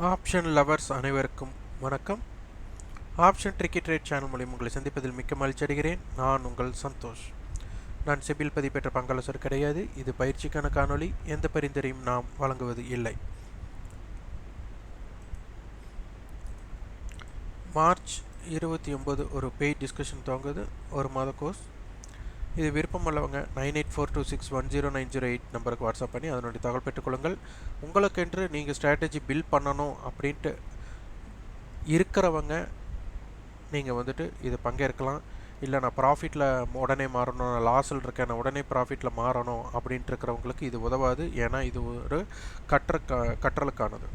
Option lovers அனைவருக்கும் வணக்கம். Option tricky trade channel மூலியம் உங்களை சந்திப்பதில் மிக்க மகிழ்ச்சி அடைகிறேன். நான் உங்கள் சந்தோஷ். நான் செபில் பதிப்பெற்ற பங்காளசர் கிடையாது. இது பயிற்சிக்கான காணொளி. எந்த பரிந்துரையும் நாம் வழங்குவது இல்லை. மார்ச் இருபத்தி ஒம்பது ஒரு பெய்ட் டிஸ்கஷன் துவங்குது. ஒரு மாத கோர்ஸ் இது விருப்பம் உள்ளவங்க nine eight four two six one zero nine zero eight நம்பருக்கு வாட்ஸ்அப் பண்ணி அதனுடைய தகவல் பெற்றுக்கொள்ளுங்கள். உங்களுக்கென்று நீங்கள் ஸ்ட்ராட்டஜி பில்ட் பண்ணணும் அப்படின்ட்டு இருக்கிறவங்க நீங்கள் வந்துட்டு இது பங்கேற்கலாம். இல்லை நான் ப்ராஃபிட்டில் உடனே மாறணும் நான் லாஸில் இருக்கேன் நான் உடனே ப்ராஃபிட்டில் மாறணும் அப்படின்ட்டு இருக்கிறவங்களுக்கு இது உதவாது. ஏன்னா இது ஒரு கற்ற கற்றலுக்கானது.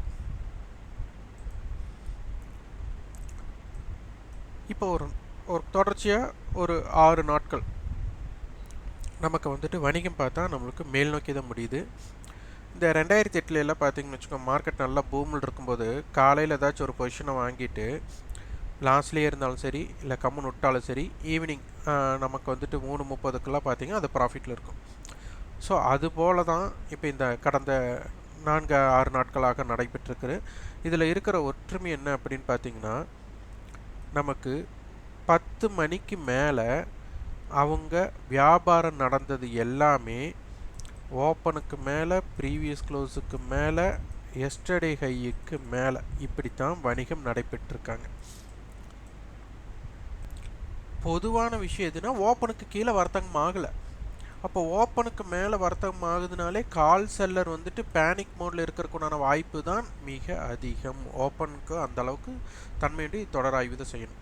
இப்போ ஒரு ஒரு தொடர்ச்சியாக ஒரு ஆறு நாட்கள் நமக்கு வந்துட்டு வணிகம் பார்த்தா நம்மளுக்கு மேல் நோக்கி தான் முடியுது. இந்த ரெண்டாயிரத்தி எட்டுல எல்லாம் பார்த்தீங்கன்னு வச்சுக்கோங்க மார்க்கெட் நல்லா பூமில் இருக்கும்போது காலையில் ஏதாச்சும் ஒரு பொசிஷனை வாங்கிட்டு லாஸ்ட்லேயே இருந்தாலும் சரி இல்லை கம்முன்னு விட்டாலும் சரி ஈவினிங் நமக்கு வந்துட்டு மூணு முப்பதுக்கெல்லாம் பார்த்தீங்கன்னா அது ப்ராஃபிட்டில் இருக்கும். ஸோ அது போல தான் இப்போ இந்த கடந்த நான்கு ஆறு நாட்களாக நடைபெற்றிருக்கு இதில் இருக்கிற ஒற்றுமை என்ன அப்படின்னு பார்த்தீங்கன்னா நமக்கு பத்து மணிக்கு மேலே அவங்க வியாபாரம் நடந்தது எல்லாமே ஓப்பனுக்கு மேலே ப்ரீவியஸ் க்ளோஸுக்கு மேலே எஸ்டர்டே ஹையுக்கு மேலே. இப்படித்தான் வணிகம் நடைபெற்றிருக்காங்க. பொதுவான விஷயம் எதுனா ஓப்பனுக்கு கீழே வர்த்தகம் ஆகலை. அப்போ ஓப்பனுக்கு மேலே வர்த்தகம் ஆகுதுனாலே கால் செல்லர் வந்துட்டு பேனிக் மோடில் இருக்கிறதுக்குண்டான வாய்ப்பு தான் மிக அதிகம். ஓப்பனுக்கு அந்த அளவுக்கு தன்மையின்றி தொடர் ஆய்வு தான் செய்யணும்.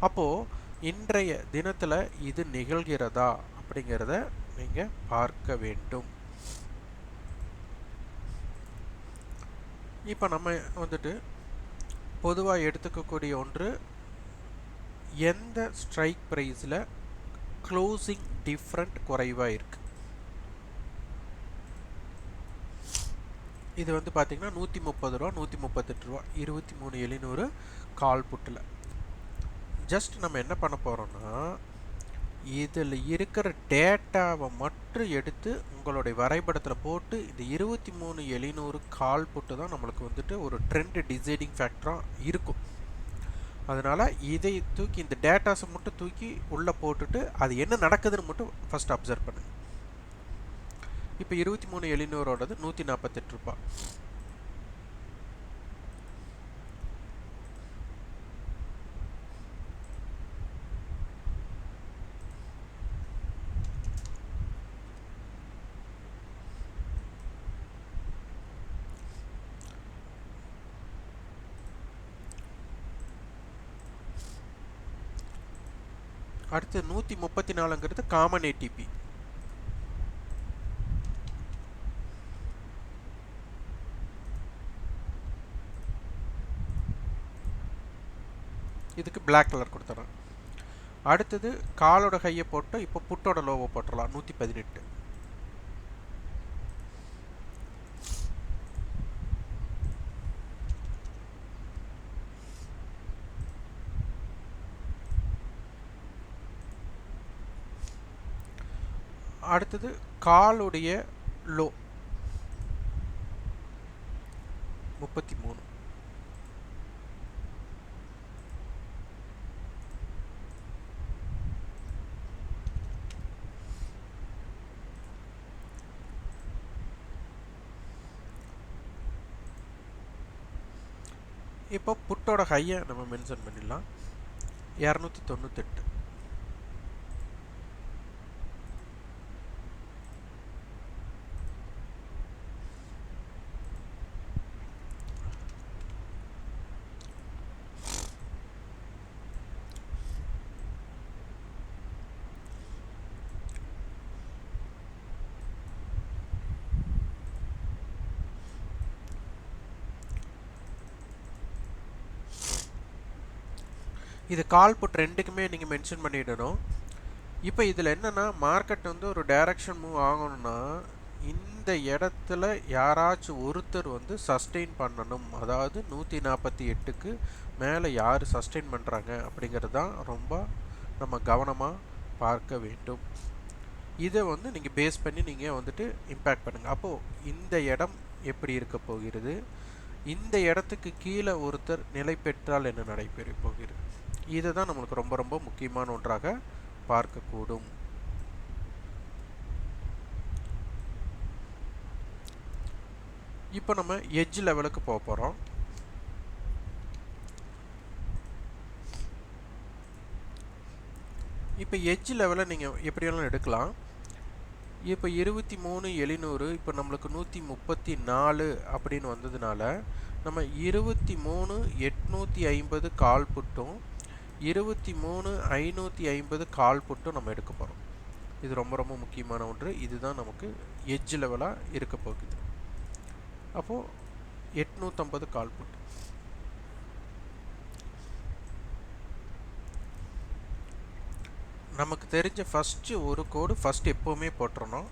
அப்போது இன்றைய தினத்தில் இது நிகழ்கிறதா அப்படிங்கிறத நீங்கள் பார்க்க வேண்டும். இப்போ நம்ம வந்துட்டு பொதுவாக எடுத்துக்கக்கூடிய ஒன்று எந்த ஸ்ட்ரைக் ப்ரைஸில் க்ளோசிங் டிஃப்ரெண்ட் குறைவாக இருக்குது இது வந்து பார்த்திங்கன்னா நூற்றி முப்பது ரூபா நூற்றி முப்பத்தெட்டு ரூபா இருபத்தி மூணு எழுநூறு கால் புட்டில் ஜஸ்ட் நம்ம என்ன பண்ண போகிறோம்னா இதில் இருக்கிற டேட்டாவை மட்டும் எடுத்து உங்களுடைய வரைபடத்தில் போட்டு இந்த இருபத்தி மூணு எழுநூறு கால் போட்டு தான் நம்மளுக்கு வந்துட்டு ஒரு ட்ரெண்ட் டிசைடிங் ஃபேக்டராக இருக்கும். அதனால் இதை தூக்கி இந்த டேட்டாஸை மட்டும் தூக்கி உள்ளே போட்டுட்டு அது என்ன நடக்குதுன்னு மட்டும் ஃபஸ்ட் அப்சர்வ் பண்ணுங்க. இப்போ இருபத்தி மூணு எழுநூறோடது நூற்றி நாற்பத்தெட்டு ரூபா அடுத்து நூற்றி முப்பத்தி நாலுங்கிறது காமன் ஏடிபி இதுக்கு பிளாக் கலர் கொடுத்துட்றேன் அடுத்தது காலோட கையை போட்டு இப்போ புட்டோட லோவை போட்டுடலாம் நூற்றி பதினெட்டு. அடுத்தது காலுடைய லோ. முப்பத்தி மூணு இப்போ புட்டோட ஹையை நம்ம மென்ஷன் பண்ணிடலாம். இரநூத்தி தொண்ணூத்தெட்டு. இது கால் புட் ரெண்டுக்குமே நீங்கள் மென்ஷன் பண்ணிடணும். இப்போ இதில் என்னென்னா மார்க்கெட் வந்து ஒரு டைரக்ஷன் மூவ் ஆகணும்னா இந்த இடத்துல யாராச்சும் ஒருத்தர் வந்து சஸ்டெயின் பண்ணணும். அதாவது நூற்றி நாற்பத்தி எட்டுக்கு மேலே யார் சஸ்டெயின் பண்ணுறாங்க அப்படிங்கிறது தான் ரொம்ப நம்ம கவனமாக பார்க்க வேண்டும். இதை வந்து நீங்கள் பேஸ் பண்ணி நீங்கள் வந்துட்டு இம்பேக்ட் பண்ணுங்கள் அப்போது இந்த இடம் எப்படி இருக்க போகிறது? இந்த இடத்துக்கு கீழே ஒருத்தர் நிலை பெற்றால் என்ன நடைபெற போகிறது? இதை தான் நம்மளுக்கு ரொம்ப ரொம்ப முக்கியமான ஒன்றாக பார்க்கக்கூடும். இப்போ நம்ம எட்ஜ் லெவலுக்கு போக போகிறோம் இப்போ எட்ஜ் லெவலை நீங்கள் எப்படி வேணாலும் எடுக்கலாம். இப்போ இருபத்தி மூணு எழுநூறு இப்போ நம்மளுக்கு நூற்றி முப்பத்தி நாலு அப்படின்னு வந்ததுனால நம்ம இருபத்தி மூணு எட்நூற்றி ஐம்பது கால் புட்டும் இருபத்தி மூணு ஐநூற்றி ஐம்பது கால் புட்டும் நம்ம எடுக்க போகிறோம் இது ரொம்ப ரொம்ப முக்கியமான ஒன்று. இதுதான் நமக்கு எஜ் லெவலாக இருக்க போகுது. அப்போது எட்நூற்றம்பது கால் புட்டு நமக்கு தெரிஞ்ச ஃபஸ்ட்டு ஒரு கோடு ஃபஸ்ட் எப்போவுமே போட்டுறணும்.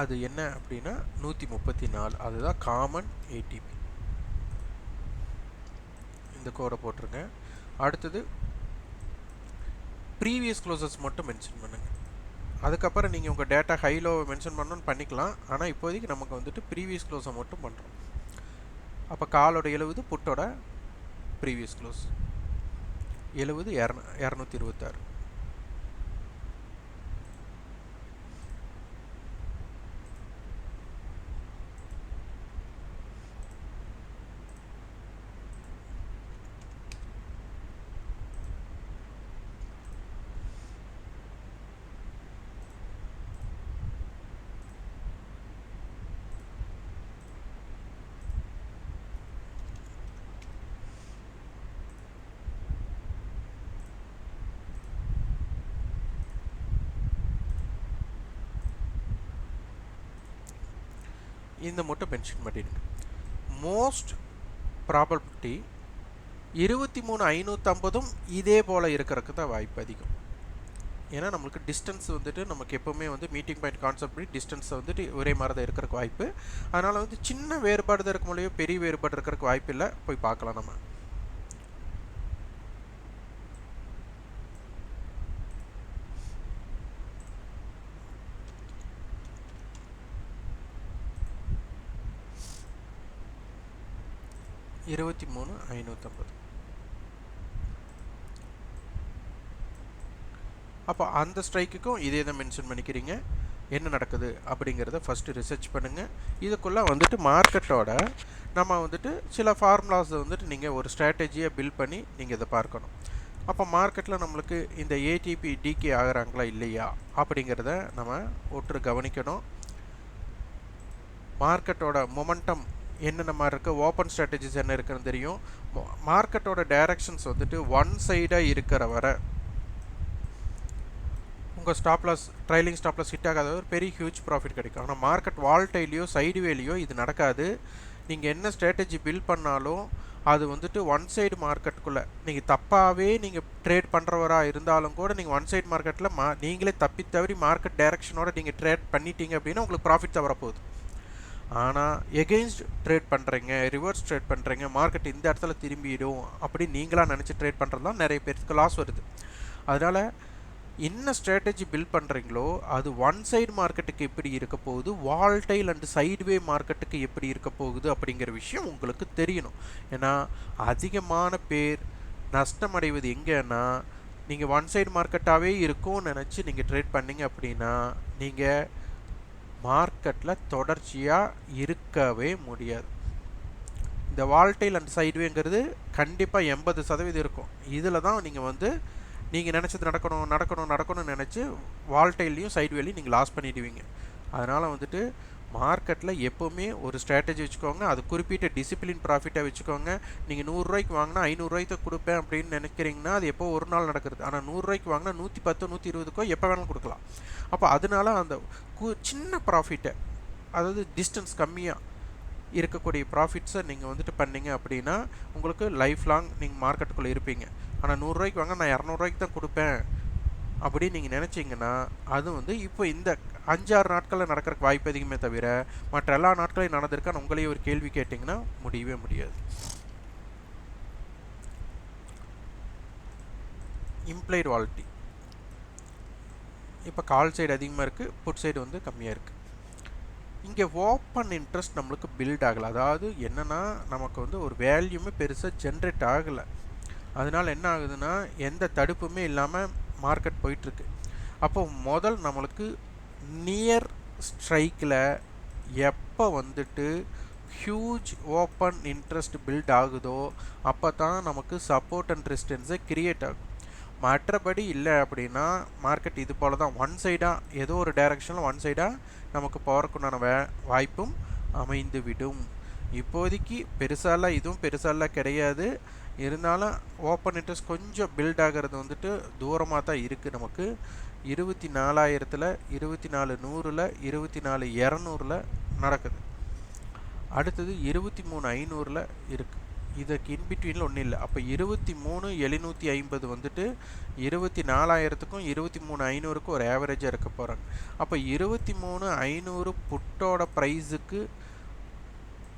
அது என்ன அப்படின்னா நூற்றி முப்பத்தி நாலு. அதுதான் காமன் ஏடிபி இந்த கோடை போட்டிருங்க. அடுத்தது ப்ரீவியஸ் க்ளோசஸ் மட்டும் மென்ஷன் பண்ணுங்கள் அதுக்கப்புறம் நீங்கள் உங்கள் டேட்டா ஹைலோ மென்ஷன் பண்ணணும்னு பண்ணிக்கலாம். ஆனால் இப்போதைக்கு நமக்கு வந்துட்டு ப்ரீவியஸ் க்ளோஸை மட்டும் பண்ணுறோம் அப்போ காலோட எழுபது புட்டோட ப்ரீவியஸ் க்ளோஸ் எழுபது இரநூ இரநூத்தி இருபத்தாறு. இந்த மட்டும் மென்ஷன் பண்ணிடுங்க மோஸ்ட் ப்ராபபிலிட்டி இருபத்தி மூணு ஐநூற்றம்பதும் இதே போல் இருக்கிறதுக்கு தான் வாய்ப்பு அதிகம். ஏன்னா நம்மளுக்கு டிஸ்டன்ஸ் வந்துட்டு நமக்கு எப்போவுமே வந்து மீட்டிங் பாயிண்ட் கான்செப்ட் பண்ணி டிஸ்டன்ஸை வந்துட்டு ஒரே மாதிரி தான் இருக்கிறக்கு வாய்ப்பு. அதனால் வந்து சின்ன வேறுபாடு தான் இருக்க முடியும் பெரிய வேறுபாடு இருக்கிறதுக்கு வாய்ப்பு இல்லை. போய் பார்க்கலாம் நம்ம. இருபத்தி மூணு ஐநூற்றம்பது அப்போ அந்த ஸ்ட்ரைக்குக்கும் இதே தான் மென்ஷன் பண்ணிக்கிறீங்க. என்ன நடக்குது அப்படிங்கிறத ஃபஸ்ட்டு ரிசர்ச் பண்ணுங்கள் இதுக்குள்ளே வந்துட்டு மார்க்கெட்டோட நம்ம வந்துட்டு சில ஃபார்முலாஸை வந்துட்டு நீங்கள் ஒரு ஸ்ட்ராட்டஜியை பில்ட் பண்ணி நீங்கள் இதை பார்க்கணும். அப்போ மார்க்கெட்டில் நம்மளுக்கு இந்த ஏடிபி டிகே ஆகிறாங்களா இல்லையா அப்படிங்கிறத நம்ம ஒற்று கவனிக்கணும். மார்க்கெட்டோட மொமெண்டம் என்னென்ன மாதிரி இருக்குது ஓப்பன் ஸ்ட்ராட்டஜிஸ் என்ன இருக்குன்னு தெரியும். மார்க்கெட்டோட டைரக்ஷன்ஸ் வந்துட்டு ஒன் சைடாக இருக்கிற வர உங்கள் ஸ்டாப்லாஸ் ட்ரைலிங் ஸ்டாப்லாஸ் ஹிட் ஆகாத ஒரு பெரிய ஹியூஜ் ப்ராஃபிட் கிடைக்கும். ஆனால் மார்க்கெட் வால்டைலையோ சைடுவேலையோ இது நடக்காது. நீங்கள் என்ன ஸ்ட்ராட்டஜி பில்ட் பண்ணாலும் அது வந்துட்டு ஒன் சைடு மார்க்கெட்டுக்குள்ளே நீங்கள் தப்பாகவே நீங்கள் ட்ரேட் பண்ணுறவராக இருந்தாலும் கூட நீங்கள் ஒன் சைடு மார்க்கெட்டில் மா நீங்களே தப்பி தவறி மார்க்கெட் டைரக்ஷனோட நீங்கள் ட்ரேட் பண்ணிட்டீங்க அப்படின்னா உங்களுக்கு ப்ராஃபிட் தவறப்போகுது ஆனால் எகெயின்ஸ்ட் ட்ரேட் பண்ணுறீங்க ரிவர்ஸ் ட்ரேட் பண்ணுறீங்க மார்க்கெட் இந்த இடத்துல திரும்பிடும் அப்படி நீங்களாக நினச்சி ட்ரேட் பண்ணுறது தான் நிறைய பேருக்கு லாஸ் வருது. அதனால் என்ன ஸ்ட்ராட்டஜி பில்ட் பண்ணுறீங்களோ அது ஒன் சைடு மார்க்கெட்டுக்கு எப்படி இருக்க போகுது வால்டைல் அண்ட் சைட்வே மார்க்கெட்டுக்கு எப்படி இருக்க போகுது அப்படிங்கிற விஷயம் உங்களுக்கு தெரியணும். ஏன்னா அதிகமான பேர் நஷ்டம் அடைவது எங்கன்னா நீங்கள் ஒன் சைடு மார்க்கெட்டாகவே இருக்கும்னு நினச்சி நீங்கள் ட்ரேட் பண்ணீங்க அப்படின்னா நீங்கள் மார்க்கெட்டில் தொடர்ச்சியாக இருக்கவே முடியாது. இந்த வால்டைல் அண்ட் சைட்வேங்கிறது கண்டிப்பாக எண்பது சதவீதம் இருக்கும். இதில் தான் நீங்கள் வந்து நீங்கள் நினச்சது நடக்கணும் நடக்கணும் நடக்கணும்னு நினச்சி வால்டைல்லையும் சைட்வேலையும் நீங்கள் லாஸ் பண்ணிடுவீங்க. அதனால் வந்துட்டு மார்க்கெட்டில் எப்போவுமே ஒரு ஸ்ட்ராட்டஜி வச்சுக்கோங்க. அது குறிப்பிட்ட டிசிப்ளின் ப்ராஃபிட்டை வச்சுக்கோங்க. நீங்கள் நூறுரூவாய்க்கு வாங்கினா ஐநூறுரூவாய்க்கு கொடுப்பேன் அப்படின்னு நினைக்கிறீங்கன்னா அது எப்போ ஒரு நாள் நடக்கிறது. ஆனால் நூறுரூவாய்க்கு வாங்கினா நூற்றி பத்து நூற்றி இருபதுக்கோ எப்போ வேணாலும் கொடுக்கலாம். அப்போ அதனால அந்த சின்ன ப்ராஃபிட்டை அதாவது டிஸ்டன்ஸ் கம்மியாக இருக்கக்கூடிய ப்ராஃபிட்ஸை நீங்கள் வந்துட்டு பண்ணீங்க அப்படின்னா உங்களுக்கு லைஃப் லாங் நீங்கள் மார்க்கெட்டுக்குள்ளே இருப்பீங்க ஆனால் நூறுரூவாய்க்கு வாங்க நான் இரநூறுவாய்க்கு தான் கொடுப்பேன். அப்படின்னு நீங்கள் நினச்சிங்கன்னா அது வந்து இப்போ இந்த அஞ்சாறு நாட்களில் நடக்கிறக்கு வாய்ப்பு அதிகமே தவிர மற்ற எல்லா நாட்களையும் நடந்திருக்கான்னு உங்களே ஒரு கேள்வி கேட்டிங்கன்னா முடியவே முடியாது. இம்ப்ளைடு வாலிட்டி இப்போ கால் சைடு அதிகமாக இருக்குது புட் சைடு வந்து கம்மியாக இருக்குது இங்கே ஓப்பன் இன்ட்ரெஸ்ட் நம்மளுக்கு பில்ட் ஆகலை. அதாவது என்னென்னா நமக்கு வந்து ஒரு வேல்யூமே பெருசாக ஜென்ரேட் ஆகலை. அதனால் என்ன ஆகுதுன்னா எந்த தடுப்புமே இல்லாமல் மார்க்கெட் போயிட்டுருக்கு. அப்போ முதல் நம்மளுக்கு நியர் ஸ்ட்ரைக்கில் எப்போ வந்துட்டு ஹியூஜ் ஓப்பன் இன்ட்ரெஸ்ட் பில்ட் ஆகுதோ அப்போ தான் நமக்கு சப்போர்ட் அண்ட் ரெசிஸ்டன்ஸை கிரியேட் ஆகும். மற்றபடி இல்லை அப்படின்னா மார்க்கெட் இது போல் தான் ஒன் சைடாக ஏதோ ஒரு டைரக்ஷனில் ஒன் சைடாக நமக்கு போகிறக்குண்டான வே வாய்ப்பும் அமைந்து விடும் இப்போதைக்கு பெருசாலாம் இதுவும் பெருசாலாம் கிடையாது. இருந்தாலும் ஓப்பன் இன்ட்ரெஸ்ட் கொஞ்சம் பில்ட் ஆகிறது வந்துட்டு தூரமாக தான் இருக்குது நமக்கு. இருபத்தி நாலாயிரத்தில் இருபத்தி நாலு நூறில் இருபத்தி நாலு இரநூறில் நடக்குது. அடுத்தது இருபத்தி மூணு ஐநூறில் இருக்குது இதற்கு இன்பிட்வீனில் ஒன்றும் இல்லை. அப்போ இருபத்தி மூணு எழுநூற்றி ஐம்பது வந்துட்டு இருபத்தி நாலாயிரத்துக்கும் இருபத்தி மூணு ஐநூறுக்கும் ஒரு ஆவரேஜாக இருக்க போகிறாங்க அப்போ இருபத்தி மூணு ஐநூறு புட்டோட ப்ரைஸுக்கு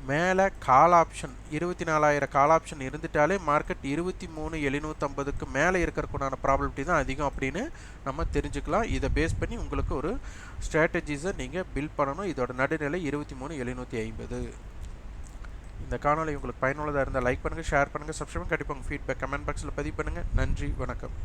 மேலே கால் ஆப்ஷன் இருபத்தி நாலாயிரம் கால் ஆப்ஷன் இருந்துட்டாலே மார்க்கெட் இருபத்தி மூணு எழுநூற்றம்பதுக்கு மேலே இருக்கிறக்குண்டான ப்ராபபிலிட்டி தான் அதிகம் அப்படின்னு நம்ம தெரிஞ்சுக்கலாம். இதை பேஸ் பண்ணி உங்களுக்கு ஒரு ஸ்ட்ராட்டஜிஸை நீங்கள் பில்ட் பண்ணணும். இதோட நடுநிலை இருபத்தி மூணு எழுநூற்றி ஐம்பது. இந்த காணொலி உங்களுக்கு பயனுள்ளதாக இருந்தால் லைக் பண்ணுங்கள் ஷேர் பண்ணுங்கள் சப்ஸ்கிரைப் கண்டிப்பாக உங்கள் ஃபீட்பேக் கமெண்ட் பாக்ஸில் பதிவு பண்ணுங்கள் நன்றி வணக்கம்.